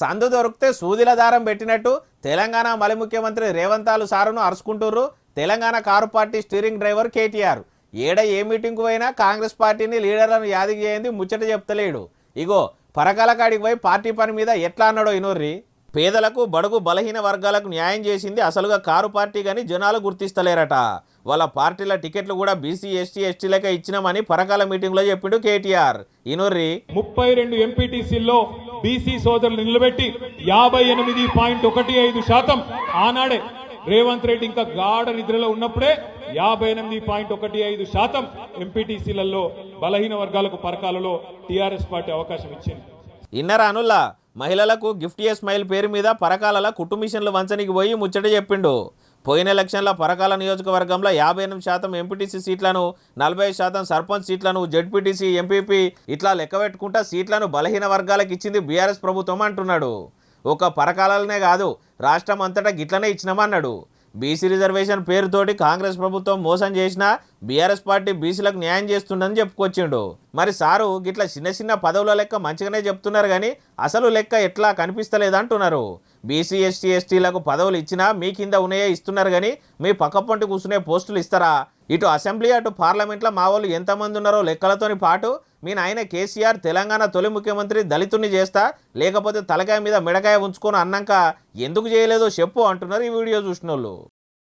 సందు దొరికితే సూదిల దారం పెట్టినట్టు తెలంగాణ మలి ముఖ్యమంత్రి రేవంతాలు సారును అరుచుకుంటుర్రు. Telangana car party steering driver KTR. ఏడ ఏ మీటింగ్కు పోయినా కాంగ్రెస్ పార్టీని లీడర్లను యాది చేయంది ముచ్చట చెప్తలేడు. ఇగో పరకాల కాడికి పోయి పార్టీ పని మీద ఎట్లా అన్నాడో ఇనోర్రి? పేదలకు బడుగు బలహీన వర్గాలకు న్యాయం చేసింది అసలుగా కారు పార్టీ కానీ జనాలు గుర్తిస్తలేరట. వాళ్ళ పార్టీల టికెట్లు కూడా బీసీ ఎస్టీ ఎస్టీలకే ఇచ్చినామని పరకాల మీటింగ్లో చెప్పిండు కేటీఆర్. ఇనోర్రి? ముప్పై రెండు ఎంపీటీసీల్లో బీసీ సోదరులు నిలబెట్టి యాభై ఎనిమిది పాయింట్ ఒకటి ఐదు శాతం ఆనాడే రేవంత్ రెడ్డి ఇంకా గాఢ నిద్రలో ఉన్నప్పుడే యాభై ఎనిమిది పాయింట్ ఒకటి ఐదు శాతం ఎంపీటీసీలలో బలహీన వర్గాలకు పరకాలలో టీఆర్ఎస్ పార్టీ అవకాశం ఇచ్చింది. ఇన్నర అనుల్లా మహిళలకు గిఫ్ట్ ఏ స్మైల్ పేరు మీద పరకాలలో కుట్టు మిషన్లు వంచనికి పోయి ముచ్చట చెప్పిండు. పోయిన ఎలక్షన్లో పరకాల నియోజకవర్గంలో యాభై ఎనిమిది శాతం ఎంపీటీసీ సీట్లను నలభై శాతం సర్పంచ్ సీట్లను జడ్పీటీసీ ఎంపీపీ ఇట్లా లెక్క పెట్టుకుంటా సీట్లను బలహీన వర్గాలకు ఇచ్చింది బీఆర్ఎస్ ప్రభుత్వం అంటున్నాడు. ఒక పరకాలనే కాదు రాష్ట్రం అంతటా గిట్లనే ఇచ్చినామన్నాడు. బీసీ రిజర్వేషన్ పేరుతోటి కాంగ్రెస్ ప్రభుత్వం మోసం చేసినా బీఆర్ఎస్ పార్టీ బీసీలకు న్యాయం చేస్తుందని చెప్పుకొచ్చిండు. మరి సారు గిట్ల చిన్న చిన్న పదవుల లెక్క మంచిగానే చెప్తున్నారు కానీ అసలు లెక్క ఎట్లా కనిపిస్తలేదంటున్నారు. బీసీ ఎస్టీ ఎస్టీలకు పదవులు ఇచ్చినా మీ కింద ఉన్నాయే ఇస్తున్నారు కానీ మీ పక్క పొంటి కూర్చునే పోస్టులు ఇస్తారా? ఇటు అసెంబ్లీ అటు పార్లమెంట్లో మా వాళ్ళు ఎంతమంది ఉన్నారో లెక్కలతోని పాటు మీ నాయన కేసీఆర్ తెలంగాణ తొలి ముఖ్యమంత్రి దళితుని చేస్తా లేకపోతే తలకాయ మీద మిడకాయ ఉంచుకొని అన్నాక ఎందుకు చేయలేదో చెప్పు అంటున్నారు ఈ వీడియో చూసిన వాళ్ళు